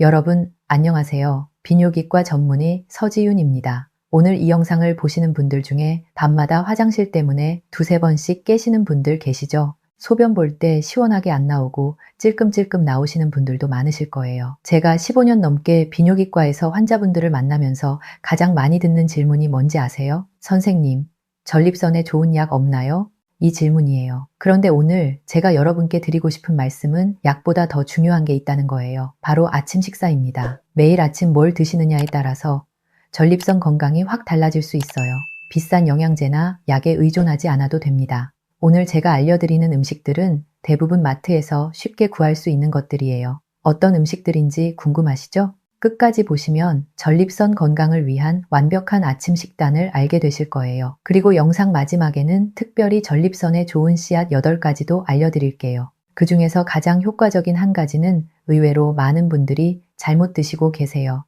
여러분, 안녕하세요. 비뇨기과 전문의 서지윤입니다. 오늘 이 영상을 보시는 분들 중에 밤마다 화장실 때문에 두세 번씩 깨시는 분들 계시죠? 소변 볼 때 시원하게 안 나오고 찔끔찔끔 나오시는 분들도 많으실 거예요. 제가 15년 넘게 비뇨기과에서 환자분들을 만나면서 가장 많이 듣는 질문이 뭔지 아세요? 선생님, 전립선에 좋은 약 없나요? 이 질문이에요. 그런데 오늘 제가 여러분께 드리고 싶은 말씀은 약보다 더 중요한 게 있다는 거예요. 바로 아침 식사입니다. 매일 아침 뭘 드시느냐에 따라서 전립선 건강이 확 달라질 수 있어요. 비싼 영양제나 약에 의존하지 않아도 됩니다. 오늘 제가 알려드리는 음식들은 대부분 마트에서 쉽게 구할 수 있는 것들이에요. 어떤 음식들인지 궁금하시죠? 끝까지 보시면 전립선 건강을 위한 완벽한 아침 식단을 알게 되실 거예요. 그리고 영상 마지막에는 특별히 전립선에 좋은 씨앗 8가지도 알려드릴게요. 그 중에서 가장 효과적인 한 가지는 의외로 많은 분들이 잘못 드시고 계세요.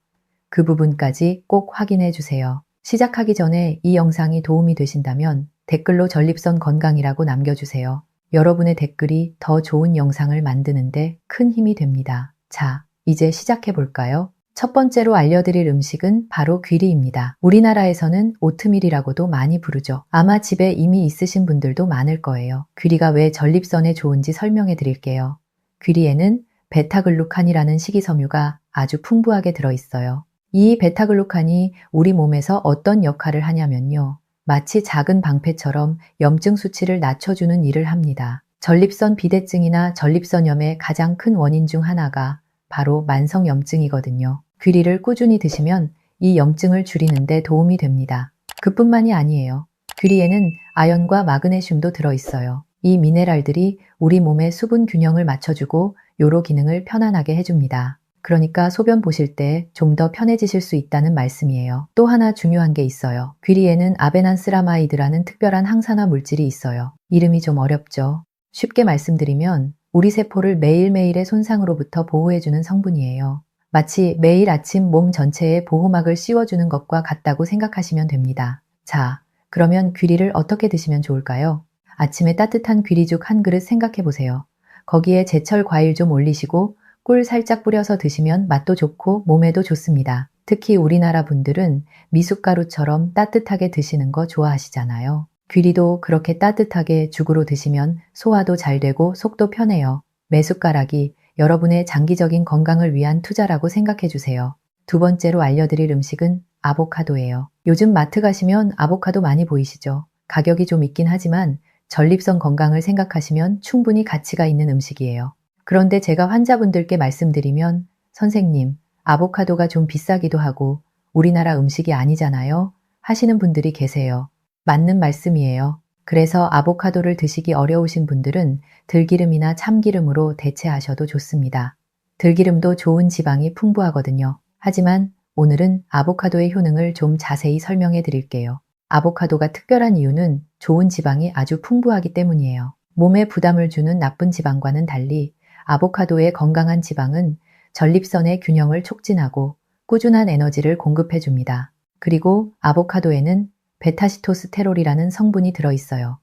그 부분까지 꼭 확인해 주세요. 시작하기 전에 이 영상이 도움이 되신다면 댓글로 전립선 건강이라고 남겨주세요. 여러분의 댓글이 더 좋은 영상을 만드는데 큰 힘이 됩니다. 자, 이제 시작해 볼까요? 첫 번째로 알려드릴 음식은 바로 귀리입니다. 우리나라에서는 오트밀이라고도 많이 부르죠. 아마 집에 이미 있으신 분들도 많을 거예요. 귀리가 왜 전립선에 좋은지 설명해 드릴게요. 귀리에는 베타글루칸이라는 식이섬유가 아주 풍부하게 들어있어요. 이 베타글루칸이 우리 몸에서 어떤 역할을 하냐면요. 마치 작은 방패처럼 염증 수치를 낮춰주는 일을 합니다. 전립선 비대증이나 전립선염의 가장 큰 원인 중 하나가 바로 만성염증이거든요. 귀리를 꾸준히 드시면 이 염증을 줄이는데 도움이 됩니다. 그뿐만이 아니에요. 귀리에는 아연과 마그네슘도 들어있어요. 이 미네랄들이 우리 몸의 수분 균형을 맞춰주고 요로 기능을 편안하게 해줍니다. 그러니까 소변 보실 때 좀 더 편해지실 수 있다는 말씀이에요. 또 하나 중요한 게 있어요. 귀리에는 아베난스라마이드라는 특별한 항산화 물질이 있어요. 이름이 좀 어렵죠. 쉽게 말씀드리면 우리 세포를 매일매일의 손상으로부터 보호해주는 성분이에요. 마치 매일 아침 몸 전체에 보호막을 씌워주는 것과 같다고 생각하시면 됩니다. 자, 그러면 귀리를 어떻게 드시면 좋을까요? 아침에 따뜻한 귀리죽 한 그릇 생각해 보세요. 거기에 제철 과일 좀 올리시고 꿀 살짝 뿌려서 드시면 맛도 좋고 몸에도 좋습니다. 특히 우리나라 분들은 미숫가루처럼 따뜻하게 드시는 거 좋아하시잖아요. 귀리도 그렇게 따뜻하게 죽으로 드시면 소화도 잘 되고 속도 편해요. 매숟가락이 여러분의 장기적인 건강을 위한 투자라고 생각해 주세요. 두 번째로 알려드릴 음식은 아보카도예요. 요즘 마트 가시면 아보카도 많이 보이시죠? 가격이 좀 있긴 하지만 전립선 건강을 생각하시면 충분히 가치가 있는 음식이에요. 그런데 제가 환자분들께 말씀드리면 선생님, 아보카도가 좀 비싸기도 하고 우리나라 음식이 아니잖아요? 하시는 분들이 계세요. 맞는 말씀이에요. 그래서 아보카도를 드시기 어려우신 분들은 들기름이나 참기름으로 대체하셔도 좋습니다. 들기름도 좋은 지방이 풍부하거든요. 하지만 오늘은 아보카도의 효능을 좀 자세히 설명해 드릴게요. 아보카도가 특별한 이유는 좋은 지방이 아주 풍부하기 때문이에요. 몸에 부담을 주는 나쁜 지방과는 달리 아보카도의 건강한 지방은 전립선의 균형을 촉진하고 꾸준한 에너지를 공급해 줍니다. 그리고 아보카도에는 베타시토스테롤이라는 성분이 들어있어요.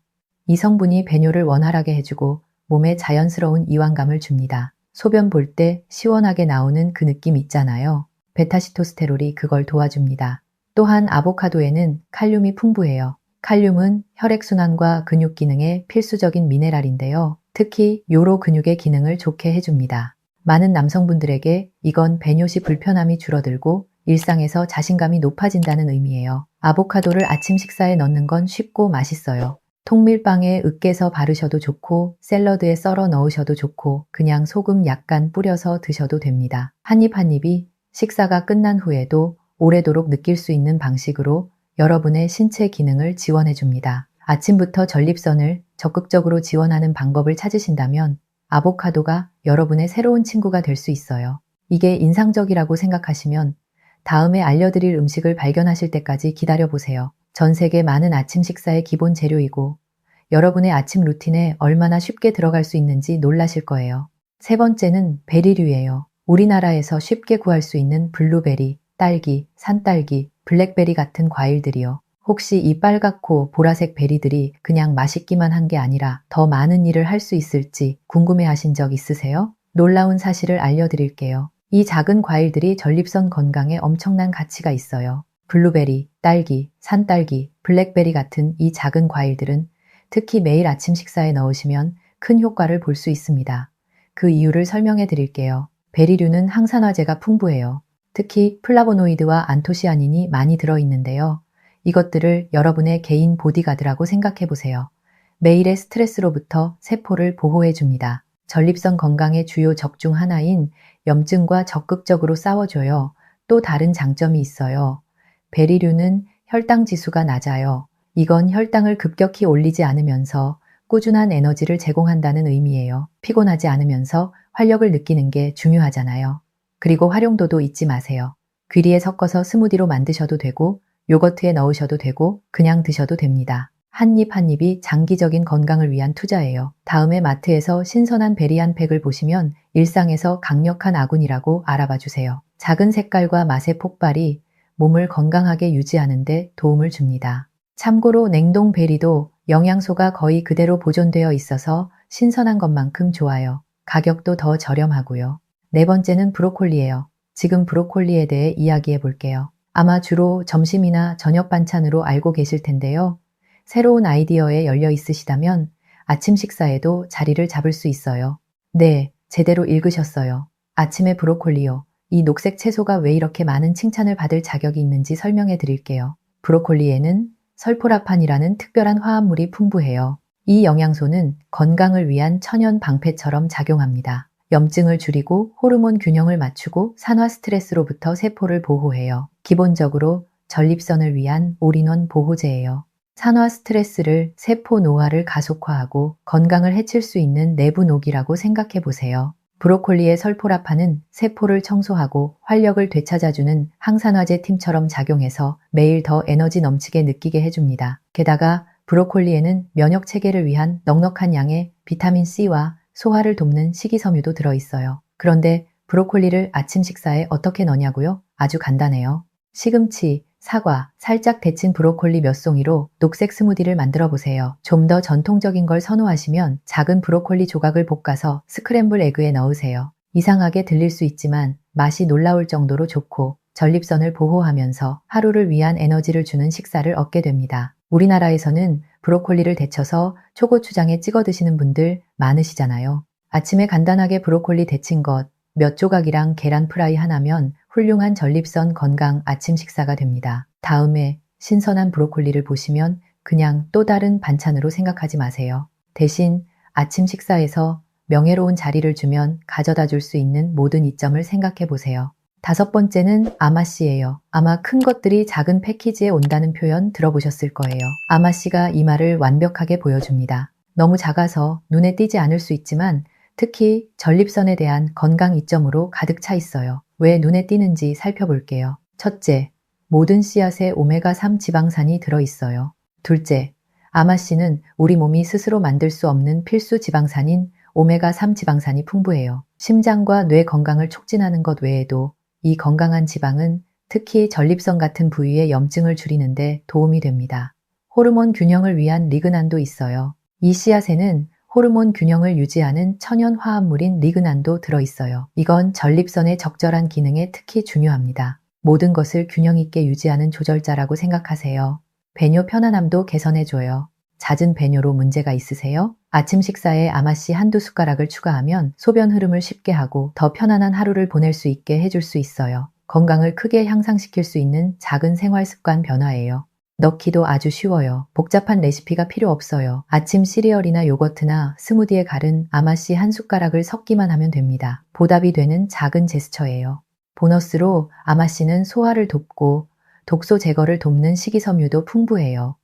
이 성분이 배뇨를 원활하게 해주고 몸에 자연스러운 이완감을 줍니다. 소변 볼 때 시원하게 나오는 그 느낌 있잖아요. 베타시토스테롤이 그걸 도와줍니다. 또한 아보카도에는 칼륨이 풍부해요. 칼륨은 혈액순환과 근육 기능에 필수적인 미네랄인데요. 특히 요로 근육의 기능을 좋게 해줍니다. 많은 남성분들에게 이건 배뇨 시 불편함이 줄어들고 일상에서 자신감이 높아진다는 의미예요. 아보카도를 아침 식사에 넣는 건 쉽고 맛있어요. 통밀빵에 으깨서 바르셔도 좋고 샐러드에 썰어 넣으셔도 좋고 그냥 소금 약간 뿌려서 드셔도 됩니다. 한입 한 입이 식사가 끝난 후에도 오래도록 느낄 수 있는 방식으로 여러분의 신체 기능을 지원해 줍니다. 아침부터 전립선을 적극적으로 지원하는 방법을 찾으신다면 아보카도가 여러분의 새로운 친구가 될 수 있어요. 이게 인상적이라고 생각하시면 다음에 알려드릴 음식을 발견하실 때까지 기다려보세요. 전 세계 많은 아침 식사의 기본 재료이고 여러분의 아침 루틴에 얼마나 쉽게 들어갈 수 있는지 놀라실 거예요. 세 번째는 베리류예요. 우리나라에서 쉽게 구할 수 있는 블루베리, 딸기, 산딸기, 블랙베리 같은 과일들이요. 혹시 이 빨갛고 보라색 베리들이 그냥 맛있기만 한 게 아니라 더 많은 일을 할 수 있을지 궁금해 하신 적 있으세요? 놀라운 사실을 알려드릴게요. 이 작은 과일들이 전립선 건강에 엄청난 가치가 있어요. 블루베리, 딸기, 산딸기, 블랙베리 같은 이 작은 과일들은 특히 매일 아침 식사에 넣으시면 큰 효과를 볼 수 있습니다. 그 이유를 설명해 드릴게요. 베리류는 항산화제가 풍부해요. 특히 플라보노이드와 안토시아닌이 많이 들어있는데요. 이것들을 여러분의 개인 보디가드라고 생각해 보세요. 매일의 스트레스로부터 세포를 보호해 줍니다. 전립선 건강의 주요 적 중 하나인 염증과 적극적으로 싸워줘요. 또 다른 장점이 있어요. 베리류는 혈당 지수가 낮아요. 이건 혈당을 급격히 올리지 않으면서 꾸준한 에너지를 제공한다는 의미예요. 피곤하지 않으면서 활력을 느끼는 게 중요하잖아요. 그리고 활용도도 잊지 마세요. 귀리에 섞어서 스무디로 만드셔도 되고 요거트에 넣으셔도 되고 그냥 드셔도 됩니다. 한 입 한 입이 장기적인 건강을 위한 투자예요. 다음에 마트에서 신선한 베리 한 팩을 보시면 일상에서 강력한 아군이라고 알아봐 주세요. 작은 색깔과 맛의 폭발이 몸을 건강하게 유지하는 데 도움을 줍니다. 참고로 냉동 베리도 영양소가 거의 그대로 보존되어 있어서 신선한 것만큼 좋아요. 가격도 더 저렴하고요. 네 번째는 브로콜리예요. 지금 브로콜리에 대해 이야기해 볼게요. 아마 주로 점심이나 저녁 반찬으로 알고 계실 텐데요. 새로운 아이디어에 열려 있으시다면 아침 식사에도 자리를 잡을 수 있어요. 네, 제대로 읽으셨어요. 아침에 브로콜리요. 이 녹색 채소가 왜 이렇게 많은 칭찬을 받을 자격이 있는지 설명해 드릴게요. 브로콜리에는 설포라판이라는 특별한 화합물이 풍부해요. 이 영양소는 건강을 위한 천연 방패처럼 작용합니다. 염증을 줄이고 호르몬 균형을 맞추고 산화 스트레스로부터 세포를 보호해요. 기본적으로 전립선을 위한 올인원 보호제예요. 산화 스트레스를 세포 노화를 가속화하고 건강을 해칠 수 있는 내부 녹이라고 생각해 보세요. 브로콜리의 설포라판은 세포를 청소하고 활력을 되찾아주는 항산화제 팀처럼 작용해서 매일 더 에너지 넘치게 느끼게 해줍니다. 게다가 브로콜리에는 면역 체계를 위한 넉넉한 양의 비타민 C와 소화를 돕는 식이섬유도 들어있어요. 그런데 브로콜리를 아침 식사에 어떻게 넣냐고요? 아주 간단해요. 시금치, 사과, 살짝 데친 브로콜리 몇 송이로 녹색 스무디를 만들어 보세요. 좀 더 전통적인 걸 선호하시면 작은 브로콜리 조각을 볶아서 스크램블 에그에 넣으세요. 이상하게 들릴 수 있지만 맛이 놀라울 정도로 좋고 전립선을 보호하면서 하루를 위한 에너지를 주는 식사를 얻게 됩니다. 우리나라에서는 브로콜리를 데쳐서 초고추장에 찍어 드시는 분들 많으시잖아요. 아침에 간단하게 브로콜리 데친 것, 몇 조각이랑 계란 프라이 하나면 훌륭한 전립선 건강 아침 식사가 됩니다. 다음에 신선한 브로콜리를 보시면 그냥 또 다른 반찬으로 생각하지 마세요. 대신 아침 식사에서 명예로운 자리를 주면 가져다 줄 수 있는 모든 이점을 생각해 보세요. 다섯 번째는 아마씨예요. 아마 큰 것들이 작은 패키지에 온다는 표현 들어보셨을 거예요. 아마씨가 이 말을 완벽하게 보여줍니다. 너무 작아서 눈에 띄지 않을 수 있지만 특히 전립선에 대한 건강 이점으로 가득 차 있어요. 왜 눈에 띄는지 살펴볼게요. 첫째, 모든 씨앗에 오메가3 지방산이 들어있어요. 둘째, 아마씨는 우리 몸이 스스로 만들 수 없는 필수 지방산인 오메가3 지방산이 풍부해요. 심장과 뇌 건강을 촉진하는 것 외에도 이 건강한 지방은 특히 전립선 같은 부위의 염증을 줄이는데 도움이 됩니다. 호르몬 균형을 위한 리그난도 있어요. 이 씨앗에는 호르몬 균형을 유지하는 천연 화합물인 리그난도 들어있어요. 이건 전립선의 적절한 기능에 특히 중요합니다. 모든 것을 균형 있게 유지하는 조절자라고 생각하세요. 배뇨 편안함도 개선해줘요. 잦은 배뇨로 문제가 있으세요? 아침 식사에 아마씨 한두 숟가락을 추가하면 소변 흐름을 쉽게 하고 더 편안한 하루를 보낼 수 있게 해줄 수 있어요. 건강을 크게 향상시킬 수 있는 작은 생활 습관 변화예요. 넣기도 아주 쉬워요. 복잡한 레시피가 필요 없어요. 아침 시리얼이나 요거트나 스무디에 갈은 아마씨 한 숟가락을 섞기만 하면 됩니다. 보답이 되는 작은 제스처예요. 보너스로 아마씨는 소화를 돕고 독소 제거를 돕는 식이섬유도 풍부해요.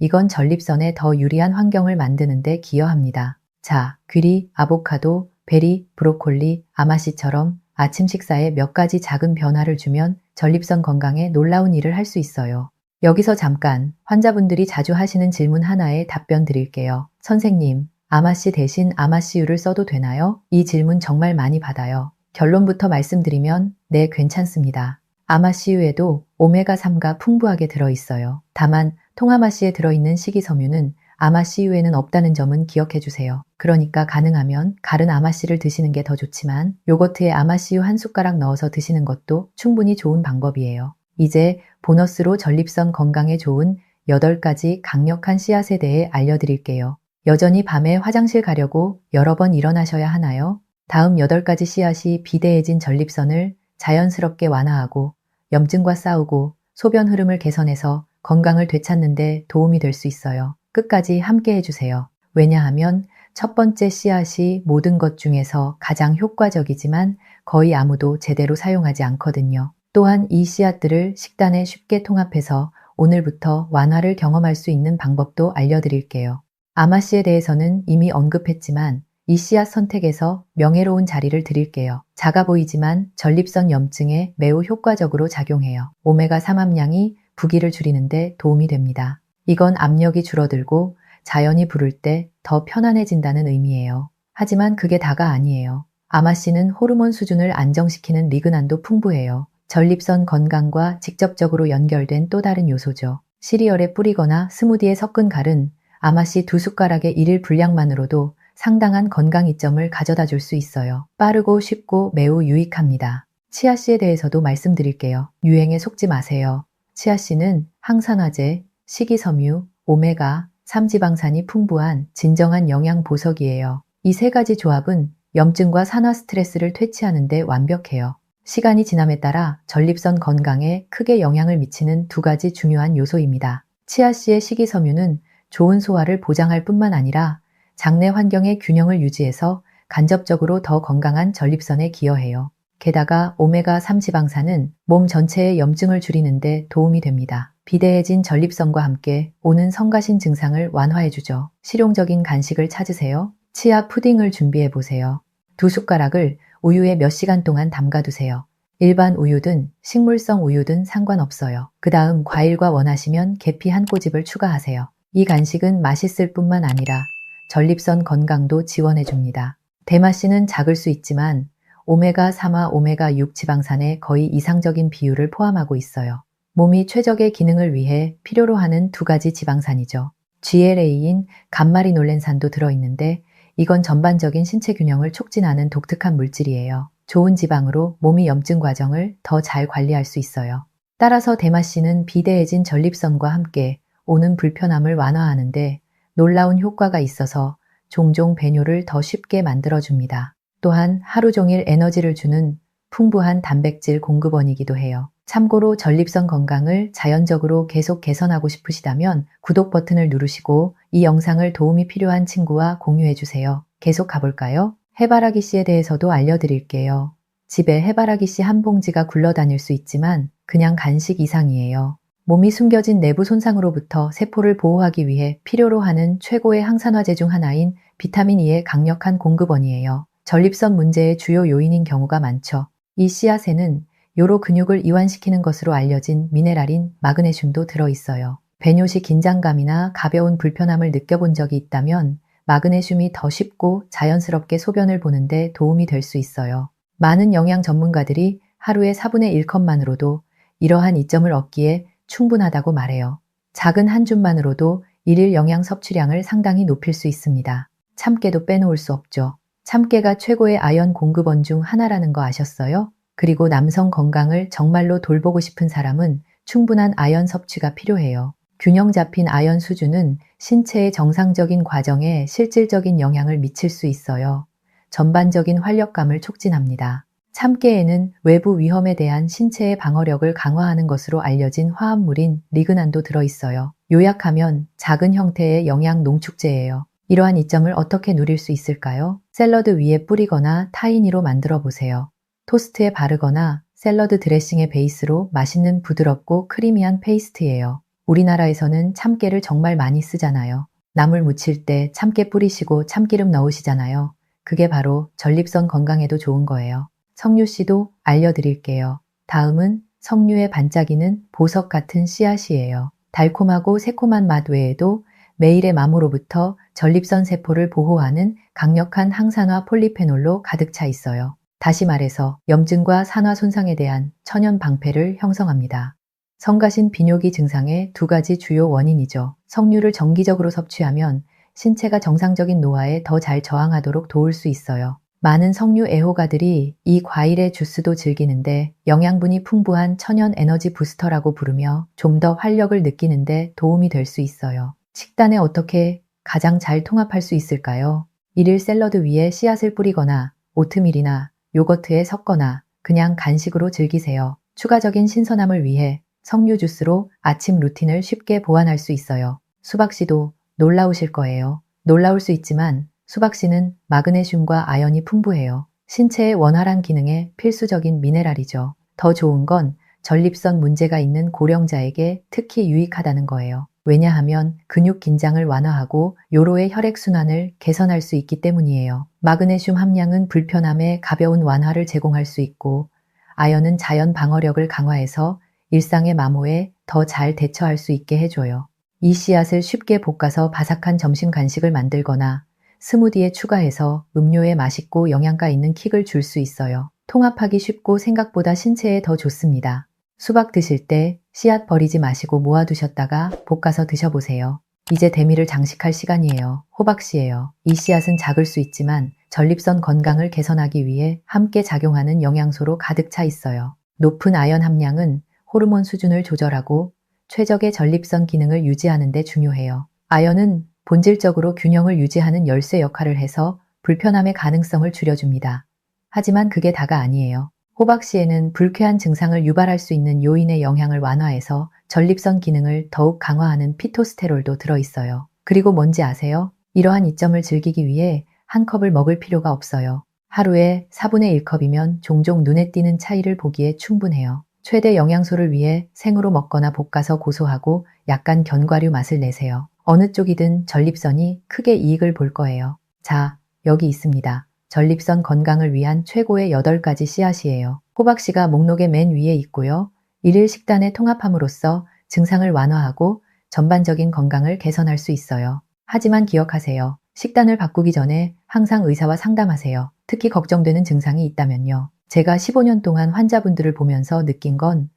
이건 전립선에 더 유리한 환경을 만드는 데 기여합니다. 자, 귀리, 아보카도, 베리, 브로콜리, 아마씨처럼 아침 식사에 몇 가지 작은 변화를 주면 전립선 건강에 놀라운 일을 할 수 있어요. 여기서 잠깐 환자분들이 자주 하시는 질문 하나에 답변 드릴게요. 선생님, 아마씨 대신 아마씨유를 써도 되나요? 이 질문 정말 많이 받아요. 결론부터 말씀드리면 네, 괜찮습니다. 아마씨유에도 오메가3가 풍부하게 들어있어요. 다만 통아마씨에 들어있는 식이섬유는 아마씨유에는 없다는 점은 기억해 주세요. 그러니까 가능하면 가른 아마씨를 드시는 게 더 좋지만 요거트에 아마씨유 한 숟가락 넣어서 드시는 것도 충분히 좋은 방법이에요. 이제 보너스로 전립선 건강에 좋은 8가지 강력한 씨앗에 대해 알려드릴게요. 여전히 밤에 화장실 가려고 여러 번 일어나셔야 하나요? 다음 8가지 씨앗이 비대해진 전립선을 자연스럽게 완화하고 염증과 싸우고 소변 흐름을 개선해서 건강을 되찾는데 도움이 될 수 있어요. 끝까지 함께 해주세요. 왜냐하면 첫 번째 씨앗이 모든 것 중에서 가장 효과적이지만 거의 아무도 제대로 사용하지 않거든요. 또한 이 씨앗들을 식단에 쉽게 통합해서 오늘부터 완화를 경험할 수 있는 방법도 알려드릴게요. 아마씨에 대해서는 이미 언급했지만 이 씨앗 선택에서 명예로운 자리를 드릴게요. 작아 보이지만 전립선 염증에 매우 효과적으로 작용해요. 오메가3 함량이 부기를 줄이는데 도움이 됩니다. 이건 압력이 줄어들고 자연이 부를 때 더 편안해진다는 의미예요. 하지만 그게 다가 아니에요. 아마씨는 호르몬 수준을 안정시키는 리그난도 풍부해요. 전립선 건강과 직접적으로 연결된 또 다른 요소죠. 시리얼에 뿌리거나 스무디에 섞은 갈은 아마씨 두 숟가락의 일일 분량만으로도 상당한 건강 이점을 가져다 줄 수 있어요. 빠르고 쉽고 매우 유익합니다. 치아씨에 대해서도 말씀드릴게요. 유행에 속지 마세요. 치아씨는 항산화제, 식이섬유, 오메가, 삼지방산이 풍부한 진정한 영양 보석이에요. 이 세 가지 조합은 염증과 산화 스트레스를 퇴치하는데 완벽해요. 시간이 지남에 따라 전립선 건강에 크게 영향을 미치는 두 가지 중요한 요소입니다. 치아씨의 식이섬유는 좋은 소화를 보장할 뿐만 아니라 장내 환경의 균형을 유지해서 간접적으로 더 건강한 전립선에 기여해요. 게다가 오메가3 지방산은 몸 전체의 염증을 줄이는데 도움이 됩니다. 비대해진 전립선과 함께 오는 성가신 증상을 완화해주죠. 실용적인 간식을 찾으세요. 치아 푸딩을 준비해 보세요. 두 숟가락을 우유에 몇 시간 동안 담가두세요. 일반 우유든 식물성 우유든 상관없어요. 그 다음 과일과 원하시면 계피 한 꼬집을 추가하세요. 이 간식은 맛있을 뿐만 아니라 전립선 건강도 지원해 줍니다. 대마씨는 작을 수 있지만 오메가3와 오메가6 지방산의 거의 이상적인 비율을 포함하고 있어요. 몸이 최적의 기능을 위해 필요로 하는 두 가지 지방산이죠. GLA인 감마리놀렌산도 들어있는데 이건 전반적인 신체 균형을 촉진하는 독특한 물질이에요. 좋은 지방으로 몸이 염증 과정을 더 잘 관리할 수 있어요. 따라서 대마씨는 비대해진 전립선과 함께 오는 불편함을 완화하는데 놀라운 효과가 있어서 종종 배뇨를 더 쉽게 만들어줍니다. 또한 하루 종일 에너지를 주는 풍부한 단백질 공급원이기도 해요. 참고로 전립선 건강을 자연적으로 계속 개선하고 싶으시다면 구독 버튼을 누르시고 이 영상을 도움이 필요한 친구와 공유해 주세요. 계속 가볼까요? 해바라기 씨에 대해서도 알려드릴게요. 집에 해바라기 씨 한 봉지가 굴러다닐 수 있지만 그냥 간식 이상이에요. 몸이 숨겨진 내부 손상으로부터 세포를 보호하기 위해 필요로 하는 최고의 항산화제 중 하나인 비타민 E의 강력한 공급원이에요. 전립선 문제의 주요 요인인 경우가 많죠. 이 씨앗에는 요로 근육을 이완시키는 것으로 알려진 미네랄인 마그네슘도 들어있어요. 배뇨 시 긴장감이나 가벼운 불편함을 느껴본 적이 있다면 마그네슘이 더 쉽고 자연스럽게 소변을 보는데 도움이 될 수 있어요. 많은 영양 전문가들이 하루에 4분의 1컵만으로도 이러한 이점을 얻기에 충분하다고 말해요. 작은 한 줌만으로도 일일 영양 섭취량을 상당히 높일 수 있습니다. 참깨도 빼놓을 수 없죠. 참깨가 최고의 아연 공급원 중 하나라는 거 아셨어요? 그리고 남성 건강을 정말로 돌보고 싶은 사람은 충분한 아연 섭취가 필요해요. 균형 잡힌 아연 수준은 신체의 정상적인 과정에 실질적인 영향을 미칠 수 있어요. 전반적인 활력감을 촉진합니다. 참깨에는 외부 위험에 대한 신체의 방어력을 강화하는 것으로 알려진 화합물인 리그난도 들어있어요. 요약하면 작은 형태의 영양 농축제예요. 이러한 이점을 어떻게 누릴 수 있을까요? 샐러드 위에 뿌리거나 타이니로 만들어 보세요. 토스트에 바르거나 샐러드 드레싱의 베이스로 맛있는 부드럽고 크리미한 페이스트예요. 우리나라에서는 참깨를 정말 많이 쓰잖아요. 나물 무칠 때 참깨 뿌리시고 참기름 넣으시잖아요. 그게 바로 전립선 건강에도 좋은 거예요. 석류 씨도 알려드릴게요. 다음은 석류의 반짝이는 보석 같은 씨앗이에요. 달콤하고 새콤한 맛 외에도 매일의 마모로부터 전립선 세포를 보호하는 강력한 항산화 폴리페놀로 가득 차 있어요. 다시 말해서 염증과 산화 손상에 대한 천연 방패를 형성합니다. 성가신 비뇨기 증상의 두 가지 주요 원인이죠. 석류를 정기적으로 섭취하면 신체가 정상적인 노화에 더 잘 저항하도록 도울 수 있어요. 많은 석류 애호가들이 이 과일의 주스도 즐기는데 영양분이 풍부한 천연 에너지 부스터라고 부르며 좀 더 활력을 느끼는데 도움이 될 수 있어요. 식단에 어떻게 가장 잘 통합할 수 있을까요? 일일 샐러드 위에 씨앗을 뿌리거나 오트밀이나 요거트에 섞거나 그냥 간식으로 즐기세요. 추가적인 신선함을 위해 석류 주스로 아침 루틴을 쉽게 보완할 수 있어요. 수박 씨도 놀라우실 거예요. 놀라울 수 있지만 수박 씨는 마그네슘과 아연이 풍부해요. 신체의 원활한 기능에 필수적인 미네랄이죠. 더 좋은 건 전립선 문제가 있는 고령자에게 특히 유익하다는 거예요. 왜냐하면 근육 긴장을 완화하고 요로의 혈액순환을 개선할 수 있기 때문이에요. 마그네슘 함량은 불편함에 가벼운 완화를 제공할 수 있고 아연은 자연 방어력을 강화해서 일상의 마모에 더 잘 대처할 수 있게 해줘요. 이 씨앗을 쉽게 볶아서 바삭한 점심 간식을 만들거나 스무디에 추가해서 음료에 맛있고 영양가 있는 킥을 줄 수 있어요. 통합하기 쉽고 생각보다 신체에 더 좋습니다. 수박 드실 때 씨앗 버리지 마시고 모아두셨다가 볶아서 드셔보세요. 이제 대미를 장식할 시간이에요. 호박씨예요. 이 씨앗은 작을 수 있지만 전립선 건강을 개선하기 위해 함께 작용하는 영양소로 가득 차 있어요. 높은 아연 함량은 호르몬 수준을 조절하고 최적의 전립선 기능을 유지하는 데 중요해요. 아연은 본질적으로 균형을 유지하는 열쇠 역할을 해서 불편함의 가능성을 줄여줍니다. 하지만 그게 다가 아니에요. 호박씨에는 불쾌한 증상을 유발할 수 있는 요인의 영향을 완화해서 전립선 기능을 더욱 강화하는 피토스테롤도 들어있어요. 그리고 뭔지 아세요? 이러한 이점을 즐기기 위해 한 컵을 먹을 필요가 없어요. 하루에 4분의 1컵이면 종종 눈에 띄는 차이를 보기에 충분해요. 최대 영양소를 위해 생으로 먹거나 볶아서 고소하고 약간 견과류 맛을 내세요. 어느 쪽이든 전립선이 크게 이익을 볼 거예요. 자, 여기 있습니다. 전립선 건강을 위한 최고의 8가지 씨앗이에요. 호박씨가 목록의 맨 위에 있고요. 일일 식단에 통합함으로써 증상을 완화하고 전반적인 건강을 개선할 수 있어요. 하지만 기억하세요. 식단을 바꾸기 전에 항상 의사와 상담하세요. 특히 걱정되는 증상이 있다면요. 제가 15년 동안 환자분들을 보면서 느낀 건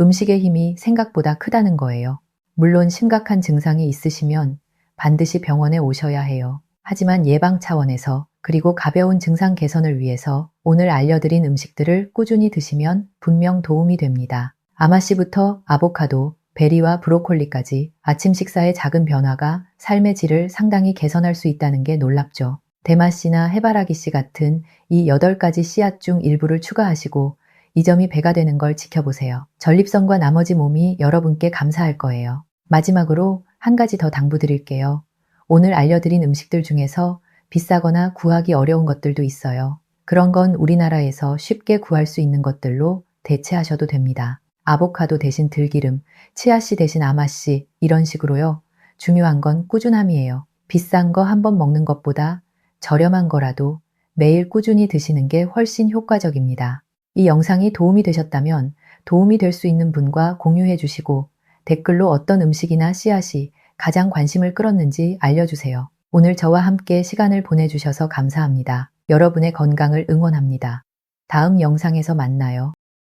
음식의 힘이 생각보다 크다는 거예요. 물론 심각한 증상이 있으시면 반드시 병원에 오셔야 해요. 하지만 예방 차원에서 그리고 가벼운 증상 개선을 위해서 오늘 알려드린 음식들을 꾸준히 드시면 분명 도움이 됩니다. 아마씨부터 아보카도, 베리와 브로콜리까지 아침 식사의 작은 변화가 삶의 질을 상당히 개선할 수 있다는 게 놀랍죠. 대마씨나 해바라기씨 같은 이 8가지 씨앗 중 일부를 추가하시고 이 점이 배가 되는 걸 지켜보세요. 전립선과 나머지 몸이 여러분께 감사할 거예요. 마지막으로 한 가지 더 당부드릴게요. 오늘 알려드린 음식들 중에서 비싸거나 구하기 어려운 것들도 있어요. 그런 건 우리나라에서 쉽게 구할 수 있는 것들로 대체하셔도 됩니다. 아보카도 대신 들기름, 치아씨 대신 아마씨 이런 식으로요. 중요한 건 꾸준함이에요. 비싼 거 한 번 먹는 것보다 저렴한 거라도 매일 꾸준히 드시는 게 훨씬 효과적입니다. 이 영상이 도움이 되셨다면 도움이 될 수 있는 분과 공유해 주시고 댓글로 어떤 음식이나 씨앗이 가장 관심을 끌었는지 알려주세요. 오늘 저와 함께 시간을 보내주셔서 감사합니다. 여러분의 건강을 응원합니다. 다음 영상에서 만나요.